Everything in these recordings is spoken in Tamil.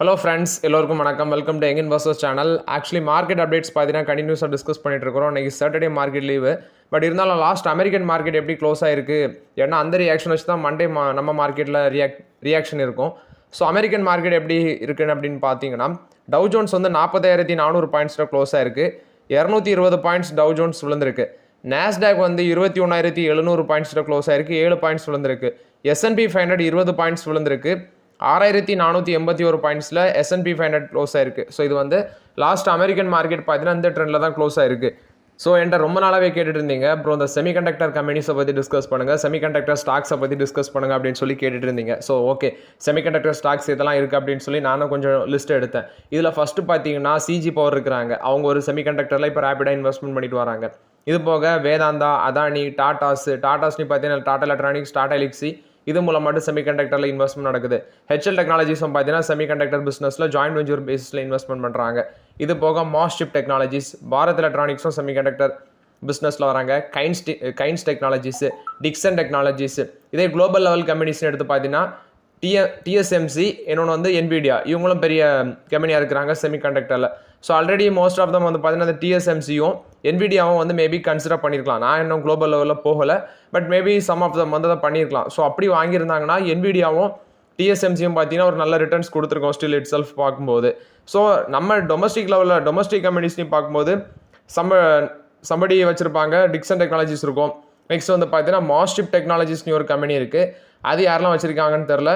ஹலோ ஃப்ரெண்ட்ஸ் எல்லோருக்கும் வணக்கம். Welcome to engine versus channel actually market updates பார்த்தீங்கன்னா கண்டினியூஸாக டிஸ்கஸ் பண்ணிட்டு இருக்கிறோம். இன்றைக்கி சாட்டர்டே மார்க்கெட் லீவு பட் இருந்தாலும் லாஸ்ட் அமெரிக்கன் மார்க்கெட் எப்படி க்ளோஸ் ஆயிருக்கு? ஏன்னா அந்த ரியாக்ஷன் வச்சு தான் மண்டே மா நம்ம மார்க்கெட்டில் ரியாக் ரியாக்ஷன் இருக்கும். ஸோ அமெரிக்கன் மார்க்கெட் எப்படி இருக்குன்னு அப்படின்னு பார்த்தீங்கன்னா டவ் ஜோன்ஸ் வந்து நாற்பதாயிரத்தி நானூறு பாயிண்ட்ஸில் க்ளோஸ் ஆயிருக்கு. இரநூத்தி இருபது பாயிண்ட்ஸ் டவு ஜோன்ஸ் விழுந்திருக்கு. நாஸ்டாக் வந்து இருபத்தி ஒன்றாயிரத்தி எழுநூறு பாயிண்ட்ஸில் க்ளோஸ் ஆயிருக்கு. ஏழு பாயிண்ட்ஸ் விழுந்திருக்கு. S and P five hundred இருபது பாயிண்ட்ஸ் விழுந்திருக்கு. ஆறாயிரத்தி நானூற்றி எண்பத்தி ஒரு பாயிண்ட்ஸில் S and P five hundred close ஆயிருக்கு. ஸோ இது வந்து லாஸ்ட் அமெரிக்கன் மார்க்கெட் பார்த்தீங்கன்னா இந்த ட்ரெண்டில் தான் க்ளோஸ் ஆயிருக்கு. ஸோ என்கிட்ட ரொம்ப நாளாகவே கேட்டுட்டு இருந்தீங்க அப்புறம் இந்த செமிகண்டக்டர் கம்பெனிஸை பற்றி டிஸ்கஸ் பண்ணுங்கள் செமிகண்டக்டர் ஸ்டாக்ஸை பற்றி டிஸ்கஸ் பண்ணுங்க அப்படின்னு சொல்லி கேட்டுட்டு இருந்தீங்க ஸோ ஓகே செமிகண்டக்டர் ஸ்டாக்ஸ் இதெல்லாம் இருக்குது அப்படின்னு சொல்லி நானும் கொஞ்சம் லிஸ்ட் எடுத்தேன். இதில் ஃபஸ்ட்டு பார்த்தீங்கன்னா சிஜி பவர் இருக்கிறாங்க. அவங்க ஒரு செமிகண்டக்டரில் இப்போ ரேப்பிடாக இன்வெஸ்ட்மெண்ட் பண்ணிட்டு வராங்க. இது போக வேதாந்தா அதானி டாடாஸ் டாடாஸ்னு பார்த்தீங்கன்னா டாடா எலக்ட்ரானிக்ஸ் டாடா எலிக்ஸி இது மூலம் மட்டும் செமிகண்டக்டரில் இன்வெஸ்ட்மெண்ட் நடக்குது ஹெச்எல் டெக்னாலஜிஸும் பார்த்தீங்கன்னா செமிகண்டக்டர் பிஸ்னஸில் ஜாயிண்ட் வெஞ்சர் பேசிஸில் இன்வெஸ்ட்மெண்ட் பண்ணுறாங்க இது போக மாஸ்டிப் டெக்னாலஜிஸ் பாரத் எலக்ட்ரானிக்ஸும் செமிகண்டக்டர் பிஸ்னஸில் வராங்க. Gains gains technologies Dixon technologies இதே குளோபல் லெவல் கம்பெனிஸ்னு எடுத்து பார்த்தீங்கன்னா டிஎ டிஎஸ்எம்சி இன்னொன்று வந்து என்பிடியா இவங்களும் பெரிய கம்பெனியாக இருக்கிறாங்க செமிகண்டக்டரில் so already most of them வந்து பார்த்தீங்கன்னா அந்த டிஎஸ்எம்சியும் என்பிடியாவும் வந்து மேபி கன்சிடர் பண்ணியிருக்கலாம் நான் இன்னும் குளோபல் லெவலில் போகலை. But maybe some of them வந்து அதை பண்ணியிருக்கலாம் ஸோ அப்படி வாங்கியிருந்தாங்கன்னா என்பிடியாவும் டிஎஸ்எம்சியும் பார்த்தீங்கன்னா ஒரு நல்ல ரிட்டர்ன்ஸ் கொடுத்துருக்கோம் ஸ்டில் இட் செல்ஃப் பார்க்கும்போது. ஸோ நம்ம டொமஸ்டிக் லெவலில் டொமஸ்டிக் கம்பெனிஸ்லையும் பார்க்கும்போது சம்ப சம்படி வச்சுருப்பாங்க டிக்சன் டெக்னாலஜிஸ் இருக்கும். நெக்ஸ்ட் வந்து பார்த்தீங்கன்னா மாஸ்டிப் டெக்னாலஜிஸ்னு ஒரு கம்பெனி இருக்குது அது யாரெல்லாம் வச்சுருக்காங்கன்னு தெரில.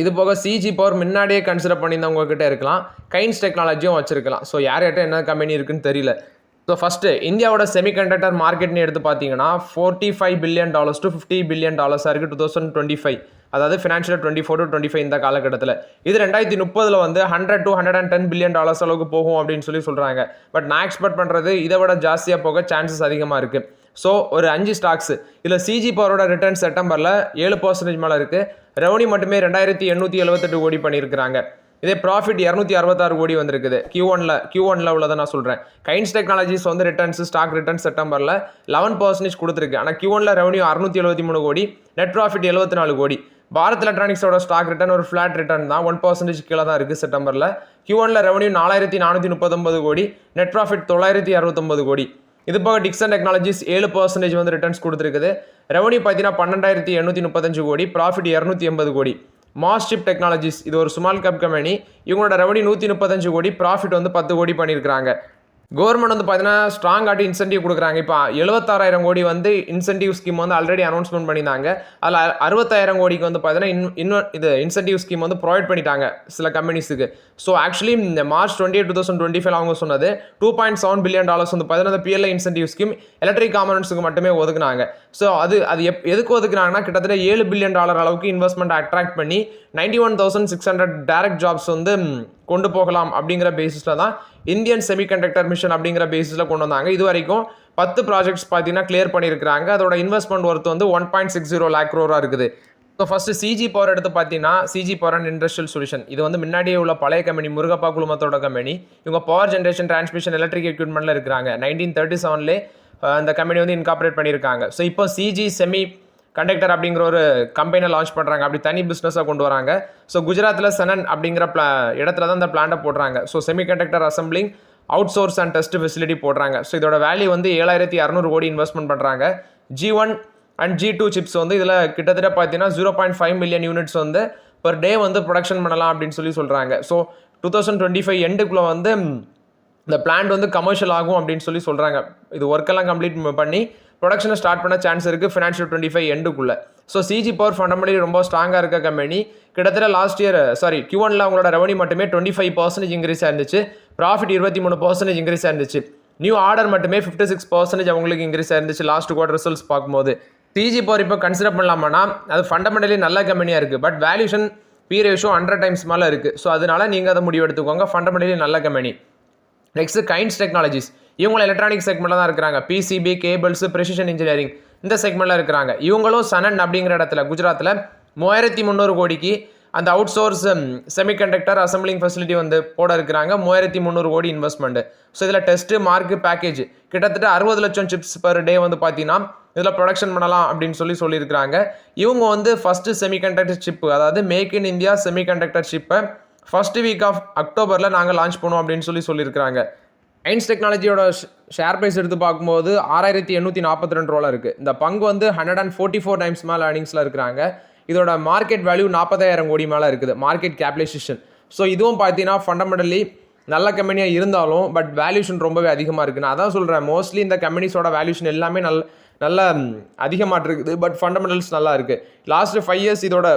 இது போக சிஜி பவர் முன்னாடியே கன்சிடர் பண்ணியிருந்தவங்க கிட்ட இருக்கலாம். கைன்ஸ் டெக்னாலஜியும் வச்சிருக்கலாம். ஸோ யார் யார்கிட்ட என்ன கம்பெனி இருக்குன்னு தெரியல. ஸோ ஃபஸ்ட்டு இந்தியாவோட செமிகண்டக்டர் மார்க்கெட்னு எடுத்து பார்த்தீங்கன்னா forty five billion dollars to fifty billion டாலர்ஸாக இருக்குது டூ தௌசண்ட் டுவெண்ட்டி ஃபைவ் அதாவது financial twenty four to twenty five இந்த காலகட்டத்தில். இது ரெண்டாயிரத்தி முப்பதில் வந்து hundred to hundred and ten billion dollars அளவுக்கு போகும் அப்படின்னு சொல்லி சொல்கிறாங்க பட் நான் எக்ஸ்பெக்ட் பண்ணுறது இதை விட ஜாஸ்தியாக போக சான்சஸ் அதிகமாக இருக்குது ஸோ ஒரு அஞ்சு ஸ்டாக்ஸ் இதில் சிஜி பவரோட ரிட்டர்ன் செப்டம்பரில் ஏழு பர்சன்டேஜ் மேலே இருக்குது ரெவன்யூ மட்டுமே ரெண்டாயிரத்தி எண்ணூற்றி எழுபத்தெட்டு கோடி பண்ணியிருக்கிறாங்க. இதே ப்ராஃபிட் இரநூத்தி அறுபத்தாறு கோடி வந்திருக்குது. கியூ ஒனில் கியூ ஒனில் உள்ளதை நான் சொல்கிறேன் கைன்ஸ் டெக்னாலஜிஸ் வந்து ரிட்டர்ன்ஸ் ஸ்டாக் ரிட்டர்ன் செப்டம்பரில் லெவன் பர்சன்டேஜ் கொடுத்துருக்கு. ஆனால் கியூ ஒனில் ரெவன்யூ அறுநூத்தி எழுபத்தி மூணு கோடி நெட் ப்ராஃபிட் எழுபத்தி நாலு கோடி. பாரத் எலக்ட்ரானிக்ஸோட ஸ்டாக் ரிட்டர்ன் ஒரு ஃப்ளாட் ரிட்டர்ன் தான். ஒன் பர்சன்டேஜ் கீழே தான் இருக்குது செப்டம்பரில். கியூ ஒனில் ரெவன்யூ நாலாயிரத்தி நானூற்றி முப்பத்தொம்பது கோடி நெட் ப்ராஃபிட் தொள்ளாயிரத்தி அறுபத்தொம்பது கோடி. இது போக டிக்சன் டெக்னாலஜிஸ் ஏழு பர்சன்டேஜ் வந்து ரிட்டர்ன்ஸ் கொடுத்துருக்குது. ரெவன்யூ பார்த்தீங்கன்னா பன்னெண்டாயிரத்தி எண்ணூற்றி முப்பத்தஞ்சு கோடி ப்ராஃபிட் இரநூத்தி எண்பது கோடி. மாஸ்டிப் டெக்னாலஜிஸ் இது ஒரு ஸ்மால் கேப் கம்பெனி இவங்களோட ரெவன்யூ நூற்றி முப்பத்தஞ்சு கோடி ப்ராஃபிட் வந்து பத்து கோடி பண்ணியிருக்கிறாங்க. கவர்மெண்ட் வந்து பார்த்தீங்கன்னா ஸ்ட்ராங் ஆட்டி இன்சென்டிவ் கொடுக்குறாங்க. இப்போ எழுபத்தாறாயிரம் கோடி வந்து இன்சென்டிவ் ஸ்கீம் வந்து ஆல்ரெடி அனௌன்ஸ்மெண்ட் பண்ணியிருந்தாங்க. அதில் அறுபத்தாயிரம் கோடிக்கு வந்து பார்த்தீங்கன்னா இன் இன்னும் இது இன்சென்டிவ் ஸ்கீம் வந்து ப்ரொவைட் பண்ணிட்டாங்க சில கம்பெனிஸுக்கு ஸோ ஆக்சுவலி இந்த March twenty two thousand twenty five அவங்க சொன்னது two point seven billion dollars வந்து பார்த்தீங்கன்னா அந்த பிஎல்ஐ இன்சென்டிவ் ஸ்கீம் எலக்ட்ரிக் காமனன்ஸுக்கு மட்டுமே ஒதுக்குனாங்க. ஸோ அது அது எப் எதுக்கு ஒதுக்குனாங்கன்னா கிட்டத்தட்ட ஏழு பில்லியன் டாலர் அளவுக்கு இன்வெஸ்ட்மெண்ட் அட்ராக்ட் பண்ணி ninety one thousand six hundred direct jobs வந்து கொண்டு போகலாம் அப்படிங்கிற பேசிஸில் தான் இந்தியன் செமிகண்டக்டர் மிஷன் அப்படிங்கிற பேஸில் கொண்டு வந்தாங்க. இது வரைக்கும் பத்து ப்ராஜெக்ட்ஸ் பார்த்தீங்கன்னா கிளியர் பண்ணியிருக்காங்க அதோட இன்வெஸ்ட்மெண்ட் ஒர்த் வந்து one point six zero lakh க்ரோராக இருக்குது. ஸோ ஃபஸ்ட்டு சிஜி பவர் எடுத்து பார்த்தீங்கன்னா CG power and industrial solution இது வந்து முன்னாடியே உள்ள பழைய கம்பெனி முருகப்பா குழுமத்தோட கம்பெனி இவங்க பவர் ஜென்ரேஷன் டிரான்ஸ்மிஷன் எலக்ட்ரிக் எக்யூப்மெண்ட்டில் இருக்கிறாங்க. நைன்டீன் தேர்ட்டி செவன்லேயே இந்த கம்பெனி வந்து இன்கார்பரேட் பண்ணியிருக்காங்க. ஸோ இப்போ சிஜி செமி கண்டக்டர் அப்படிங்கிற ஒரு கம்பெனியை லான்ச் பண்ணுறாங்க அப்படி தனி பிஸ்னஸாக கொண்டு வராங்க. ஸோ குஜராத்தில் சனன் அப்படிங்கிற பிளா இடத்துல தான் இந்த பிளான்ட்டை போடுறாங்க. So semiconductor assembling outsource and test facility போடுறாங்க. ஸோ இதோட வேல்யூ வந்து ஏழாயிரத்தி அறநூறு கோடி இன்வெஸ்ட்மெண்ட் பண்ணுறாங்க G one and G two chips வந்து இதில் கிட்டத்தட்ட பார்த்தீங்கன்னா zero point five million units வந்து பர் டே வந்து ப்ரொடக்ஷன் பண்ணலாம் அப்படின்னு சொல்லி சொல்கிறாங்க so two thousand twenty five எண்டுக்குள்ளே வந்து இந்த பிளான்ட் வந்து கமர்ஷியல் ஆகும் அப்படின்னு சொல்லி சொல்கிறாங்க இது ஒர்க்கெல்லாம் கம்ப்ளீட் பண்ணி ப்ரொடக்ஷனை ஸ்டார்ட் பண்ண சான்ஸ் இருக்குது ஃபினான்ஷியல் டுவெண்ட்டி ஃபைவ் எண்டுக்குள்ளே ஸோ சிஜி பவர் ஃபண்டமெண்டலி ரொம்ப ஸ்ட்ராங்காக இருக்க கம்பெனி கிட்டத்தட்ட லாஸ்ட் இயர் சாரி கியூ ஒனில் அவங்களோட ரெவன்யூ மட்டுமே டுவெண்ட்டி ஃபைவ் பர்சன்டேஜ் இன்க்ரீஸ் ஆயிருந்துச்சு ப்ராஃபிட் இருபத்தி மூணு பர்சன்டேஜ் இன்க்ரீஸ் ஆயிருந்துச்சு நியூ ஆர்டர் மட்டுமே ஃபிஃப்டி சிக்ஸ் பர்சன்டேஜ் அவங்களுக்கு இன்க்ரீஸ் ஆயிருந்துச்சு லாஸ்ட் குவார்டர் ரிசல்ட்ஸ் பார்க்கும்போது. சிஜி பவர் இப்போ கன்சிடர் பண்ணலாமானா அது ஃபண்டமெண்டலி நல்ல கம்பெனியாக இருக்குது but valuation P ratio hundred times மேலே இருக்குது ஸோ அதனால நீங்கள் அதை முடிவு எடுத்துக்கோங்க ஃபண்டமெண்டலி நல்ல கம்பெனி நெக்ஸ்ட் கைன்ஸ் டெக்னாலஜிஸ். இவங்களும் எலக்ட்ரானிக் செக்மெண்ட்டில் தான் இருக்கிறாங்க. பிசிபி கேபிள்ஸ் ப்ரெசிஷன் இன்ஜினியரிங் இந்த செக்மெண்ட்டில் இருக்கிறாங்க. இவங்களும் சனன் அப்படிங்கிற இடத்துல குஜராத்தில் மூவாயிரத்தி முந்நூறு கோடிக்கு அந்த out source semiconductor assembling facility வந்து போட இருக்கிறாங்க. மூவாயிரத்தி முந்நூறு கோடி இன்வெஸ்ட்மெண்ட் ஸோ இதில் டெஸ்ட்டு மார்க்கு பேக்கேஜ் கிட்டத்தட்ட அறுபது லட்சம் சிப்ஸ் பர் டே வந்து பார்த்தீங்கன்னா இதில் ப்ரொடக்ஷன் பண்ணலாம் அப்படின்னு சொல்லி சொல்லியிருக்கிறாங்க. இவங்க வந்து ஃபஸ்ட்டு செமிகண்டக்டர் சிப்பு அதாவது மேக் இன் இந்தியா செமிகண்டக்டர் சிப்பை ஃபர்ஸ்ட் வீக் ஆஃப் அக்டோபரில் நாங்கள் லான்ச் பண்ணுவோம் அப்படின்னு சொல்லி சொல்லியிருக்கிறாங்க. ஐன்ஸ் டெக்னாலஜியோட ஷேர் ப்ரைஸ் எடுத்து பார்க்கும்போது ஆறாயிரத்தி எண்ணூற்றி நாற்பத்தி ரெண்டு ரூபா இருக்குது இந்த பங்கு வந்து hundred and forty four times மேலே ஏர்னிங்ஸில் இருக்கிறாங்க. இதோட மார்க்கெட் வேல்யூ நாற்பதாயிரம் கோடி மேலே இருக்குது. மார்க்கெட் கேபிலைசேஷன் ஸோ இதுவும் பார்த்தீங்கன்னா ஃபண்டமெண்டலி நல்ல கம்பெனியாக இருந்தாலும் பட் வேல்யூஷன் ரொம்பவே அதிகமாக இருக்குது நான் அதான் சொல்கிறேன் மோஸ்ட்லி இந்த கம்பெனிஸோட வேல்யூஷன் எல்லாமே நல்ல நல்ல அதிகமாக இருக்குது பட் ஃபண்டமெண்டல்ஸ் நல்லா இருக்குது லாஸ்ட் ஃபைவ் இயர்ஸ் இதோட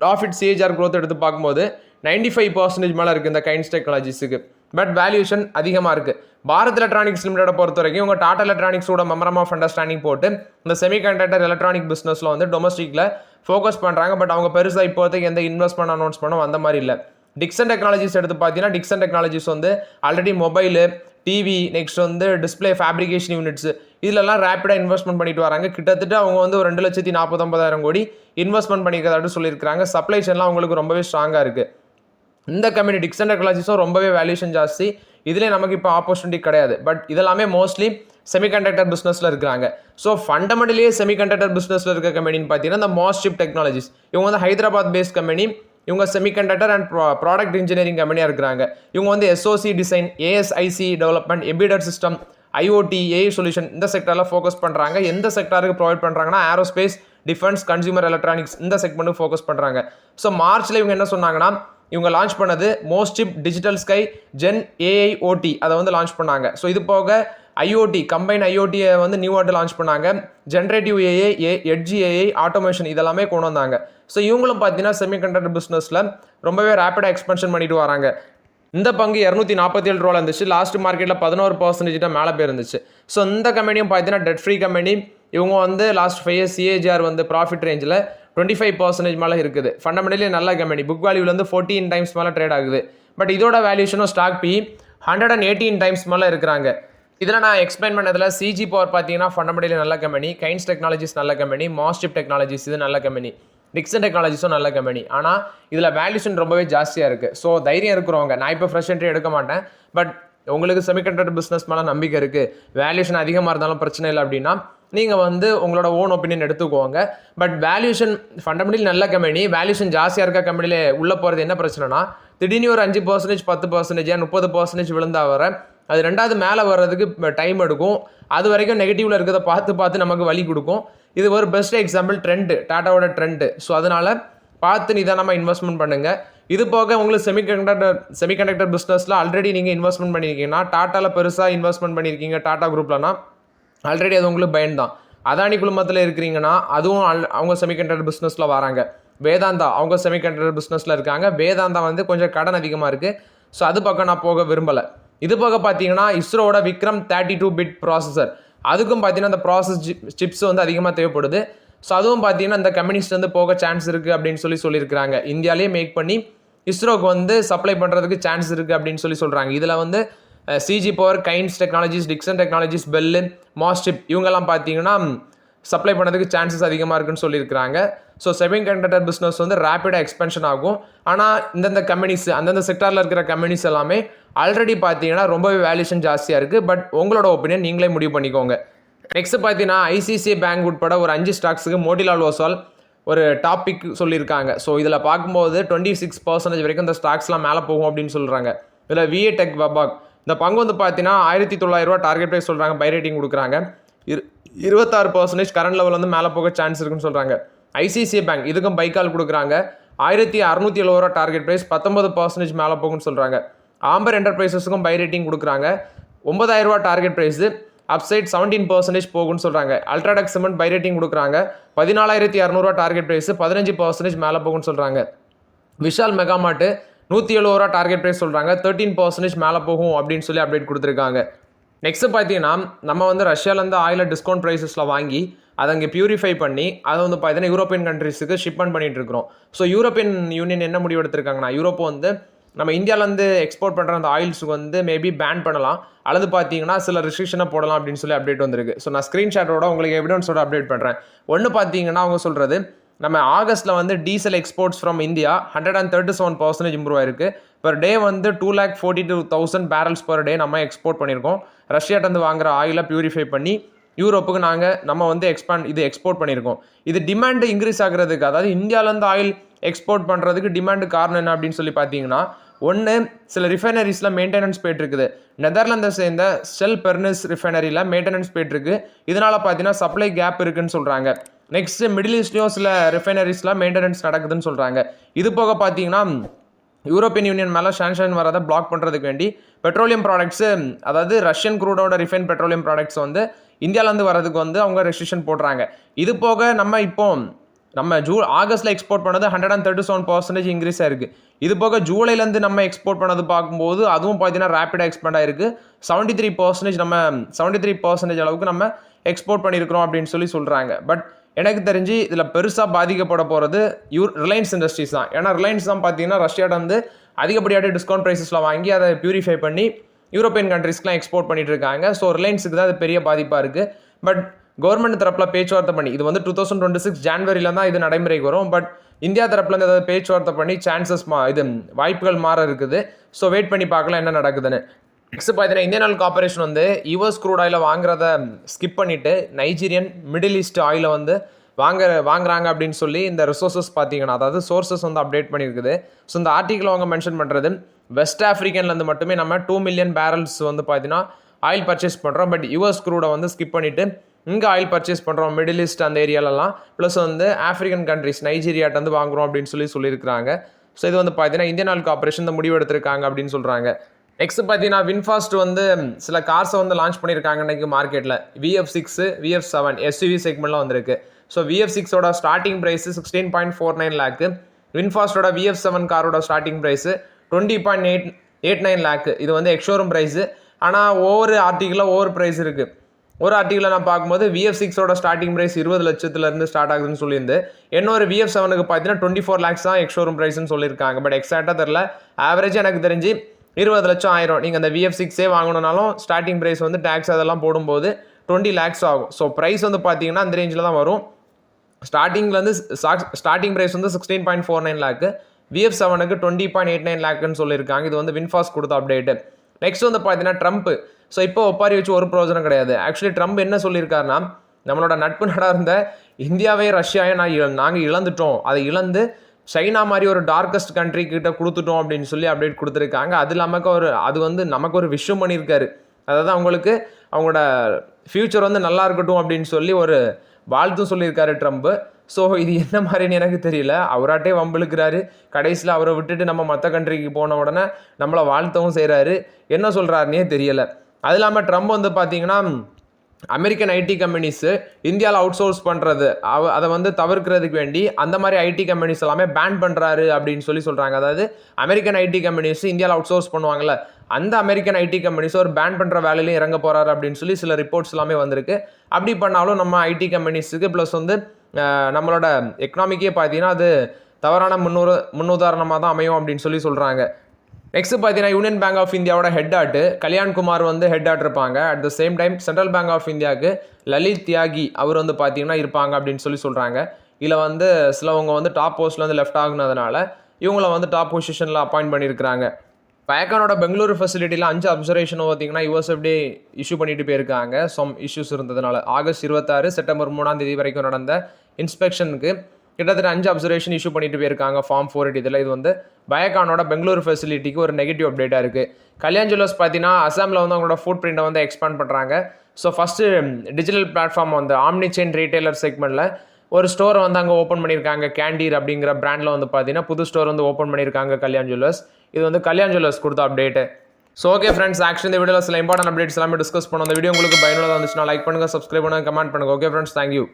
ப்ராஃபிட் சிஏஜார் க்ரோத் எடுத்து பார்க்கும்போது நைன்டி ஃபைவ் பர்சன்டேஜ் மேலே இருக்குது இந்த கைன்ஸ் டெக்னாலஜிஸுக்கு பட் வேல்யூஷன் அதிகமாக இருக்குது பாரத் எலக்ட்ரானிக்ஸ் லிமிடெட் பொறுத்த வரைக்கும் உங்கள் டாடா எலக்ட்ரானிக்ஸோட மெமரம் ஆஃப் அண்டர்ஸ்டாண்டிங் போட்டு இந்த செமிகண்டக்டர் எலக்ட்ரானிக் பிஸ்னஸில் வந்து டொமஸ்டிக்கில் ஃபோக்கஸ் பண்ணுறாங்க பட் அவங்க பெருசாக இப்போதைக்கு எந்த இன்வெஸ்ட்மெண்ட் அனௌன்ஸ் பண்ணோம் அந்த மாதிரி இல்லை. டிக்சன் டெக்னாலஜிஸ் எடுத்து பார்த்தீங்கன்னா டிக்சன் டெக்னாலஜிஸ் வந்து ஆல்ரெடி மொபைலு டிவி நெக்ஸ்ட் வந்து டிஸ்பிளே ஃபேப்ரிகேஷன் யூனிட்ஸ் இதிலெல்லாம் ரேப்பிடாக இன்வெஸ்ட்மெண்ட் பண்ணிட்டு வராங்க. கிட்டத்தட்ட அவங்க வந்து ஒரு ரெண்டு லட்சத்தி நாற்பத்தொம்பதாயிரம் கோடி இன்வெஸ்ட்மெண்ட் பண்ணிக்கிறதாட்டு சொல்லியிருக்காங்க சப்ளை செயின்லாம் அவங்களுக்கு ரொம்பவே ஸ்ட்ராங்காக இருக்குது இந்த கம்பெனி டிக்சன் டெக்னாலஜிஸும் ரொம்பவே வேல்யூஷன் ஜாஸ்தி. இதுலேயே நமக்கு இப்போ ஆப்பர்ச்சுனிட்டி கிடையாது. பட் இதெல்லாமே மோஸ்ட்லி செமிகண்டக்டர் பிஸ்னஸில் இருக்கிறாங்க. ஸோ ஃபண்டமெண்டலியே செமிகண்டக்டர் பிஸ்னஸில் இருக்க கம்பெனின்னு பார்த்தீங்கன்னா இந்த மாஸ்டிப் டெக்னாலஜிஸ் இவங்க வந்து ஹைதராபாத் பேஸ்ட் கம்பெனி இவங்க செமிகண்டக்டர் அண்ட் ப்ராடக்ட் இன்ஜினியரிங் கம்பெனியாக இருக்கிறாங்க. இவங்க வந்து SOC design ASIC development embedded system IOT AI solution இந்த செக்டரில் ஃபோக்கஸ் பண்ணுறாங்க எந்த செக்டருக்கு ப்ரொவைட் பண்ணுறாங்கன்னா ஏரோஸ்பேஸ் டிஃபென்ஸ் கன்சியூமர் எலக்ட்ரானிக்ஸ் இந்த செக்மெண்ட்டுக்கு ஃபோக்கஸ் பண்ணுறாங்க ஸோ மார்ச்சில் இவங்க என்ன சொன்னாங்கன்னா இவங்க லான்ச் பண்ணது MosChip digital sky gen AI OT அதை வந்து லான்ச் பண்ணாங்க. ஸோ இது போக ஐஓடி கம்பைன் ஐஓடியை வந்து நியூ ஆர்டர் லான்ச் பண்ணாங்க. Generative AI A edge AI automation இதெல்லாமே கொண்டு வந்தாங்க. ஸோ இவங்களும் பார்த்தீங்கன்னா செமிகண்டக்டர் பிஸ்னஸில் ரொம்பவே ரேப்பிடாக எக்ஸ்பென்ஷன் பண்ணிட்டு வராங்க. இந்த பங்கு இரநூத்தி நாற்பத்தி ஏழு ரூபா இருந்துச்சு. லாஸ்ட் மார்க்கெட்டில் பதினோரு பர்சன்டேஜ் தான் மேலே போயிருந்துச்சு. ஸோ இந்த கம்பெனியும் பார்த்தீங்கன்னா டெட் ஃப்ரீ கம்பெனி இவங்க வந்து லாஸ்ட் ஃபைவ் இயர்ஸ் சிஏஜிஆர் வந்து ப்ராஃபிட் ரேஞ்சில் டுவெண்ட்டி ஃபைவ் பர்சன்டேஜ் மேலே இருக்குது. ஃபண்டமெண்டலி நல்ல கம்பெனி புக் வேல்யூலேருந்து ஃபோர்டீன் டைம்ஸ் மேலே ட்ரேட் ஆகுது. பட் இதோட வேல்யூஷனும் stock P hundred and eighteen times மேலே இருக்கிறாங்க. இதில் நான் எக்ஸ்பிளைன் பண்ணதில் சிஜி பவர் பார்த்தீங்கன்னா ஃபண்டமெண்டலி நல்ல கம்பெனி கைன்ஸ் டெக்னாலஜிஸ் நல்ல கம்பெனி மாஸ்டிப் டெக்னாலஜிஸ் இது நல்ல கம்பெனி டிக்சன் டெக்னாலஜிஸும் நல்ல கம்பெனி ஆனால் இதில் வேல்யூஷன் ரொம்பவே ஜாஸ்தியாக இருக்குது ஸோ தைரியம் இருக்கிறவங்க நான் இப்போ ஃப்ரெஷ் என்ட்ரி எடுக்க மாட்டேன். பட் உங்களுக்கு செமிகண்டக்டர் பிஸ்னஸ் மேலே நம்பிக்கை இருக்குது வேல்யூஷன் அதிகமாக இருந்தாலும் பிரச்சனை இல்லை அப்படின்னா நீங்கள் வந்து உங்களோட ஓன் ஒப்பீனியன் எடுத்துக்கோங்க. பட் வேல்யூஷன் ஃபண்டமெண்டலி நல்ல கம்பெனி வேல்யூஷன் ஜாஸ்தியாக இருக்க கம்பெனியில் உள்ளே போகிறது என்ன பிரச்சனைனா திடீர்னு ஒரு அஞ்சு பர்சன்டேஜ் பத்து பர்சன்டேஜ் முப்பது பர்சன்டேஜ் விழுந்தா வர அது ரெண்டாவது மேலே வர்றதுக்கு டைம் எடுக்கும். அது வரைக்கும் நெகட்டிவில் இருக்கிறத பார்த்து பார்த்து நமக்கு வழி கொடுக்கும். இது ஒரு பெஸ்ட் எக்ஸாம்பிள் ட்ரெண்டு டாட்டாவோட ட்ரெண்டு ஸோ அதனால் பார்த்து நிதானமாக இன்வெஸ்ட்மெண்ட் பண்ணுங்கள் இது போக உங்களுக்கு செமிகண்டக்டர் செமிகண்டக்டர் பிஸ்னஸில் ஆல்ரெடி நீங்கள் இன்வெஸ்ட்மெண்ட் பண்ணியிருக்கீங்கன்னா டாட்டாவில் பெருசாக இன்வெஸ்ட்மெண்ட் பண்ணியிருக்கீங்க டாட்டா குரூப்லனா ஆல்ரெடி அது உங்களுக்கு பயன் தான் அதானி குழுமத்தில் இருக்கிறீங்கன்னா அதுவும் அவங்க செமிகண்டக்டர் பிஸ்னஸில் வராங்க. வேதாந்தா அவங்க செமிகண்டக்டர் பிஸ்னஸில் இருக்காங்க. வேதாந்தா வந்து கொஞ்சம் கடன் அதிகமாக இருக்குது ஸோ அது பக்கம் நான் போக விரும்பலை. இது போக பார்த்தீங்கன்னா இஸ்ரோவோட Vikram thirty two bit processor அதுக்கும் பார்த்தீங்கன்னா அந்த ப்ராசஸ் சிப்ஸ் வந்து அதிகமாக தேவைப்படுது. ஸோ அதுவும் பார்த்தீங்கன்னா இந்த கம்பெனிஸ்ட் வந்து போக சான்ஸ் இருக்குது அப்படின்னு சொல்லி சொல்லியிருக்கிறாங்க. இந்தியாலேயே மேக் பண்ணி இஸ்ரோக்கு வந்து சப்ளை பண்ணுறதுக்கு சான்ஸ் இருக்குது அப்படின்னு சொல்லி சொல்கிறாங்க இதில் வந்து CG power Kaynes technologies Dixon technologies BEL MosChip இவங்கெல்லாம் பார்த்தீங்கன்னா சப்ளை பண்ணதுக்கு சான்சஸ் அதிகமாக இருக்குன்னு சொல்லியிருக்கிறாங்க. ஸோ செமிங் கண்டக்டர் பிஸ்னஸ் வந்து ரேப்பிடாக எக்ஸ்பென்ஷன் ஆகும். ஆனால் இந்தந்த கம்பெனிஸ் அந்தந்த செக்டாரில் இருக்கிற கம்பெனிஸ் எல்லாமே ஆல்ரெடி பார்த்தீங்கன்னா ரொம்பவே வேல்யூஷன் ஜாஸ்தியாக இருக்குது பட் உங்களோட ஒப்பீனியன் நீங்களே முடிவு பண்ணிக்கோங்க. நெக்ஸ்ட் பார்த்தீங்கன்னா ஐசிசிஐ பேங்க் உட்பட ஒரு அஞ்சு ஸ்டாக்ஸுக்கு மோட்டிலால் ஓசால் ஒரு டாபிக் சொல்லியிருக்காங்க. ஸோ இதில் பார்க்கும்போது டுவெண்ட்டி சிக்ஸ் பர்சன்டேஜ் வரைக்கும் இந்த ஸ்டாக்ஸ்லாம் மேலே போகும் அப்படின்னு சொல்கிறாங்க இதில் விஏ டெக் வபாக் இந்த பங்கு வந்து பார்த்தீங்கன்னா ஆயிரத்தி தொள்ளாயிரரூவா டார்கெட் ப்ரைஸ் சொல்கிறாங்க பை ரேட்டிங் கொடுக்குறாங்க. இரு இருபத்தாறு பர்சன்டேஜ் கரண்ட் லெவல் வந்து மேலே போக சான்ஸ் இருக்குன்னு சொல்கிறாங்க ஐசிசிஐ பேங்க் இதுக்கும் பைக்கால் கொடுக்குறாங்க. ஆயிரத்தி அறுநூத்தி எழுபது ரூபா டார்கெட் ப்ரைஸ் பத்தொன்பது பர்சன்டேஜ் மேலே போகும்னு சொல்கிறாங்க ஆம்பர் என்டர்பிரைசஸுக்கும் பை ரேட்டிங் கொடுக்குறாங்க. ஒன்பதாயிரரூவா target price upside seventeen percentage போகும்னு சொல்கிறாங்க அல்ட்ராடெக் சிமெண்ட் பை ரேட்டிங் கொடுக்குறாங்க. பதினாலாயிரத்தி இரநூறுவா டார்கெட் ப்ரைஸ் பதினஞ்சு பர்சன்டேஜ் மேலே போகும்னு சொல்கிறாங்க விஷால் மெகாமார்ட்டு நூற்றி எழுபது ரூபா டார்கெட் ப்ரைஸ் சொல்கிறாங்க தேர்ட்டீன் பர்சன்டேஜ் மேலே போகும் அப்படின்னு சொல்லி அப்டேட் கொடுத்துருக்காங்க. நெக்ஸ்ட் பார்த்தீங்கன்னா நம்ம வந்து ரஷ்யாவிலேருந்து ஆயில டிஸ்கவுண்ட் ப்ரைஸஸில் வாங்கி அதை அங்கே பியூரிஃபை பண்ணி அதை வந்து பார்த்தீங்கன்னா யூரோப்பியன் கண்ட்ரிஸுக்கு ஷிப்மெண்ட் பண்ணிகிட்டு இருக்கிறோம். ஸோ யூரோப்பியன் யூனியன் என்ன முடிவு எடுத்திருக்காங்கன்னா யூரோப் வந்து நம்ம இந்தியாவிலேருந்து எக்ஸ்போர்ட் பண்ணுற அந்த ஆயில்ஸுக்கு வந்து மேபி பேன் பண்ணலாம். அல்லது பார்த்தீங்கன்னா சில ரெஸ்ட்ரிக்ஷனை போடலாம் அப்படின்னு சொல்லி அப்டேட் வந்திருக்கு. ஸோ நான் ஸ்க்ரீன்ஷாட்டோட உங்களுக்கு எவிடன்ஸோட அப்டேட் பண்ணுறேன் ஒன்று பார்த்தீங்கன்னா அவங்க சொல்கிறது நம்ம ஆகஸ்ட்டில் வந்து diesel exports from India hundred and thirty seven percentage improve ஆயிருக்கு. பர் டே வந்து two lakh forty two thousand barrels per day நம்ம எக்ஸ்போர்ட் பண்ணியிருக்கோம். ரஷ்யாட்டேருந்து வாங்குற ஆயிலை பியூரிஃபை பண்ணி யூரோப்புக்கு நாங்கள் நம்ம வந்து எக்ஸ்பேண்ட் இது எக்ஸ்போர்ட் பண்ணியிருக்கோம். இது டிமாண்டு இன்க்ரீஸ் ஆகிறதுக்கு அதாவது இந்தியாவிலேருந்து ஆயில் எக்ஸ்போர்ட் பண்ணுறதுக்கு டிமாண்டு காரணம் என்ன அப்படின்னு சொல்லி பார்த்தீங்கன்னா ஒன்று சில ரிஃபைனரிஸில் மெயின்டெனன்ஸ் போயிட்டுருக்குது. நெதர்லாந்தை சேர்ந்த செல் பெர்னஸ் ரிஃபைனரியில் மெயின்டெனன்ஸ் போயிட்டுருக்கு. இதனால் பார்த்தீங்கன்னா சப்ளை கேப் இருக்குன்னு சொல்கிறாங்க நெக்ஸ்ட் மிடில் ஈஸ்ட்லேயும் சில ரிஃபைனரிஸ்லாம் மெயின்டெனன்ஸ் நடக்குதுன்னு சொல்கிறாங்க இது போக பார்த்தீங்கன்னா யூரோப்பியன் யூனியன் மேலே சான்ஷன் வரதை பிளாக் பண்ணுறதுக்கு வேண்டி பெட்ரோலியம் ப்ராடக்ட்ஸு அதாவது ரஷ்யன் க்ரூடோட ரிஃபைன் பெட்ரோலியம் ப்ராடக்ட்ஸ் வந்து இந்தியாவிலேருந்து வரதுக்கு வந்து அவங்க ரெஸ்ட்ரிக்ஷன் போடுறாங்க. இது போக நம்ம இப்போ நம்ம ஜூ ஆகஸ்ட்டில் எக்ஸ்போர்ட் பண்ணது hundred and thirty seven percentage increase ஆயிருக்கு இது போக ஜூலைலேருந்து நம்ம எக்ஸ்போர்ட் பண்ணது பார்க்கும்போது அதுவும் பார்த்தீங்கன்னா ரேப்பிடாக எக்ஸ்பெண்ட் ஆயிருக்கு. செவன்ட்டி த்ரீ பர்சன்டேஜ் நம்ம செவன்ட்டி த்ரீ பர்சன்டேஜ் அளவுக்கு நம்ம எக்ஸ்போர்ட் பண்ணியிருக்கிறோம் அப்படின்னு சொல்லி சொல்கிறாங்க பட் எனக்கு தெரிஞ்சு இதில் பெருசாக பாதிக்கப்பட போகிறது யூ ரிலையன்ஸ் இண்டஸ்ட்ரீஸ் தான். ஏன்னா ரிலையன்ஸ் தான் பார்த்தீங்கன்னா ரஷ்யாட்ட வந்து அதிகப்படியாக டிஸ்கவுண்ட் ப்ரைஸஸில் வாங்கி அதை பியூரிஃபை பண்ணி யூரோப்பியன் கண்ட்ரீஸ்க்குலாம் எக்ஸ்போர்ட் பண்ணிட்டு இருக்காங்க. ஸோ ரிலையன்ஸுக்கு தான் அது பெரிய பாதிப்பாக இருக்குது பட் கவர்மெண்ட் தரப்பில் பேச்சுவார்த்தை பண்ணி இது வந்து டூ தௌசண்ட் டுவெண்ட்டி சிக்ஸ் ஜான்வரியில் தான் இது நடைமுறைக்கு வரும். பட் இந்தியா தரப்புலேருந்து ஏதாவது பேச்சுவார்த்தை பண்ணி சான்சஸ் மா இது வாய்ப்புகள் மாற இருக்குது. ஸோ வெயிட் பண்ணி பார்க்கலாம் என்ன நடக்குதுன்னு. நெக்ஸ்ட் பார்த்தீங்கன்னா இந்தியன் ஆயில் கார்பரேஷன் வந்து யுஎஸ் க்ரூட் ஆயிலை வாங்குறத ஸ்கிப் பண்ணிவிட்டு நைஜீரியன் மிடில் ஈஸ்ட் ஆயிலை வந்து வாங்க வாங்குறாங்க அப்படின்னு சொல்லி இந்த ரிசோர்ஸஸ் பார்த்தீங்கன்னா அதாவது சோர்சஸ் வந்து அப்டேட் பண்ணியிருக்குது ஸோ இந்த ஆர்டிக்கில் அவங்க மென்ஷன் பண்ணுறது வெஸ்ட் ஆஃப்ரிக்கன்லேருந்து மட்டுமே நம்ம டூ மில்லியன் பேரல்ஸ் வந்து பார்த்தீங்கன்னா ஆயில் பர்ச்சேஸ் பண்ணுறோம் பட் யுஎஸ் க்ரூடை வந்து ஸ்கிப் பண்ணிவிட்டு இங்கே ஆயில் பர்ச்சேஸ் பண்ணுறோம் மிடில் ஈஸ்ட் அந்த ஏரியாலலாம் ப்ளஸ் வந்து ஆஃப்ரிக்கன் கண்ட்ரிஸ் நைஜீரியாட்ட வந்து வாங்குறோம் அப்படின்னு சொல்லி சொல்லியிருக்கிறாங்க. ஸோ இது வந்து பார்த்தீங்கன்னா இந்தியன் ஆயில் கார்பரேஷன் இந்த முடிவு எடுத்திருக்காங்க அப்படின்னு சொல்கிறாங்க நெக்ஸ்ட் பார்த்தீங்கன்னா வின்ஃபாஸ்ட் வந்து சில கார்ஸை வந்து லான்ச் பண்ணியிருக்காங்க இன்னைக்கு மார்க்கெட்டில் VF six VF seven SUV செக்மெண்ட்லாம் வந்திருக்கு. So VF சிக்ஸோட starting price sixteen point four nine lakh வின்ஃபாஸ்டோட VF seven காரோட starting price twenty point eight eight nine lakh இது வந்து எக்ஷோரூம் ப்ரைஸு ஆனால் ஒவ்வொரு ஆர்டிக்கிளில் ஒவ்வொரு ப்ரைஸ் இருக்குது ஒரு ஆர்டிகிளில் நான் பார்க்கும்போது விஎஃப் சிக்ஸோட ஸ்டார்டிங் ப்ரைஸ் இருபது லட்சத்துலேருந்து ஸ்டார்ட் ஆகுதுன்னு சொல்லியிருந்து இன்னொரு விஎஃப் செவனுக்கு பார்த்தீங்கன்னா டுவெண்ட்டி ஃபோர் லேக்ஸ் தான் எக்ஷோரூம் ப்ரைஸ்னு சொல்லியிருக்காங்க. பட் எக்ஸாக்டாக தெரில ஆவரேஜ் எனக்கு தெரிஞ்சு இருபது லட்சம் ஆயிரும். நீங்கள் அந்த விஎஃப் சிக்ஸே வாங்கணுனாலும் ஸ்டார்டிங் ப்ரைஸ் வந்து டேக்ஸ் அதெல்லாம் போடும்போது டுவெண்ட்டி லேக்ஸ் ஆகும். ஸோ ப்ரைஸ் வந்து பார்த்தீங்கன்னா அந்த ரேஞ்சில் தான் வரும். ஸ்டார்டிங்லேருந்து ஸ்டார்டிங் ப்ரைஸ் வந்து sixteen point four nine lakh VF செவனுக்கு டுவெண்ட்டி பாயிண்ட் எயிட் நைன் லேக்குன்னு சொல்லியிருக்காங்க. இது வந்து வின்ஃபாஸ்ட் கொடுத்த அப்டேட்டு நெக்ஸ்ட் வந்து பார்த்தீங்கன்னா ட்ரம்ப் ஸோ இப்போ ஒப்பாரி வச்சு ஒரு பிரயோஜனம் கிடையாது. ஆக்சுவலி ட்ரம்ப் என்ன சொல்லியிருக்காருன்னா நம்மளோட நட்பு நாடாக இருந்த இந்தியாவே ரஷ்யாவே நான் நாங்கள் இழந்துட்டோம். அதை இழந்து சைனா மாதிரி ஒரு டார்க்கஸ்ட் கண்ட்ரி கிட்ட கொடுத்துட்டோம் அப்படின்னு சொல்லி அப்டேட் கொடுத்துருக்காங்க. அது இல்லாமல் ஒரு அது வந்து நமக்கு ஒரு விஷயம் பண்ணியிருக்காரு. அதாவது அவங்களுக்கு அவங்களோட ஃப்யூச்சர் வந்து நல்லா இருக்கட்டும் அப்படின்னு சொல்லி ஒரு வாழ்த்தும் சொல்லியிருக்காரு ட்ரம்ப்பு ஸோ இது என்ன மாதிரின்னு எனக்கு தெரியல. அவராட்டே வம்பிழுக்கிறாரு. கடைசியில் அவரை விட்டுட்டு நம்ம மற்ற கண்ட்ரிக்கு போன உடனே நம்மளை வாழ்த்தவும் செய்கிறாரு என்ன சொல்கிறாருன்னே தெரியல. அது இல்லாமல் ட்ரம்ப் வந்து பார்த்தீங்கன்னா அமெரிக்கன் ஐடி கம்பெனிஸு இந்தியாவில் அவுட் சோர்ஸ் பண்ணுறது அவ அதை வந்து தவிர்க்கிறதுக்கு வேண்டி அந்த மாதிரி ஐடி கம்பெனிஸ் எல்லாமே பேன் பண்ணுறாரு அப்படின்னு சொல்லி சொல்கிறாங்க அதாவது அமெரிக்கன் ஐடி கம்பெனிஸ் இந்தியாவில் அவுட் சோர்ஸ் பண்ணுவாங்கல்ல அந்த அமெரிக்கன் ஐடி கம்பெனிஸ் ஒரு பேன் பண்ணுற வேலையிலையும் இறங்க போகிறாரு அப்படின்னு சொல்லி சில ரிப்போர்ட்ஸ் எல்லாமே வந்திருக்கு. அப்படி பண்ணாலும் நம்ம ஐடி கம்பெனிஸுக்கு ப்ளஸ் வந்து நம்மளோட எக்கனாமிக்கே பார்த்தீங்கன்னா அது தவறான முன்னுரு முன்னுதாரணமாக தான் அமையும் அப்படின்னு சொல்லி சொல்கிறாங்க நெக்ஸ்ட் பார்த்தீங்கன்னா யூனியன் பேங்க் ஆஃப் இந்தியாவோட ஹெட் ஆட்டு கல்யாண்குமார் வந்து ஹெட் ஆட் இருப்பாங்க. At the same time central bank of இந்தியாவுக்கு லலித் தியாகி அவர் வந்து பார்த்தீங்கன்னா இருப்பாங்க அப்படின்னு சொல்லி சொல்கிறாங்க இதில் வந்து சிலவங்க வந்து டாப் போஸ்ட்டில் வந்து லெஃப்ட் ஆகுனதுனால இவங்கள வந்து டாப் பொசிஷனில் அப்பாயிண்ட் பண்ணியிருக்கிறாங்க. பயக்கானோட பெங்களூரு ஃபெசிலிட்டியில் அஞ்சு அப்சர்வேஷன் பார்த்தீங்கன்னா யூஎஸ் எப்படி இஷ்யூ பண்ணிட்டு போயிருக்காங்க. சம் இஷ்யூஸ் இருந்ததுனால. ஆகஸ்ட் இருபத்தாறு செப்டம்பர் மூணாம் தேதி வரைக்கும் நடந்த இன்ஸ்பெக்ஷனுக்கு கிட்டத்தட்ட அஞ்சு அப்சர்வேஷன் இஷ்யூ பண்ணிட்டு போயிருக்காங்க. ஃபார்ம் ஃபோர் இதில். இது வந்து பயக்கானோட பெங்களூர் ஃபெசிலிட்டிக்கு ஒரு நெகட்டிவ் அப்டேட்டாக இருக்குது கல்யாண் ஜுவல்லர்ஸ் பார்த்தீங்கன்னா அசாமில் வந்து அவங்களோட ஃபுட் பிரிண்ட்டை வந்து எக்ஸ்பேண்ட் பண்ணுறாங்க ஸோ ஃபஸ்ட்டு டிஜிட்டல் பிளாட்ஃபார்ம் வந்து ஆம்னி செயின் ரீட்டைலர் செக்மெண்ட்டில் ஒரு ஸ்டோரை வந்து அங்கே ஓப்பன் பண்ணியிருக்காங்க. கேண்டீர் அப்படிங்கிற பிராண்டில் வந்து பார்த்தீங்கன்னா புது ஸ்டோர் வந்து ஓப்பன் பண்ணியிருக்காங்க கல்யாண் ஜுவல்லர்ஸ் இது வந்து கல்யாண் ஜுவல்லர்ஸ் கொடுத்த update so okay friends actually இந்த வீடியோவில் சில இம்பார்ட்டன் அப்டேட்ஸ் எல்லாமே டிஸ்கஸ் பண்ணோம் இந்த வீடியோ உங்களுக்கு பயனுள்ளதாக இருந்துச்சுன்னா லைக் பண்ணுங்கள் சப்ஸ்கிரைப் பண்ணுங்கள் கமெண்ட் பண்ணுங்கள் ஓகே ஃப்ரெண்ட்ஸ் தேங்க்யூ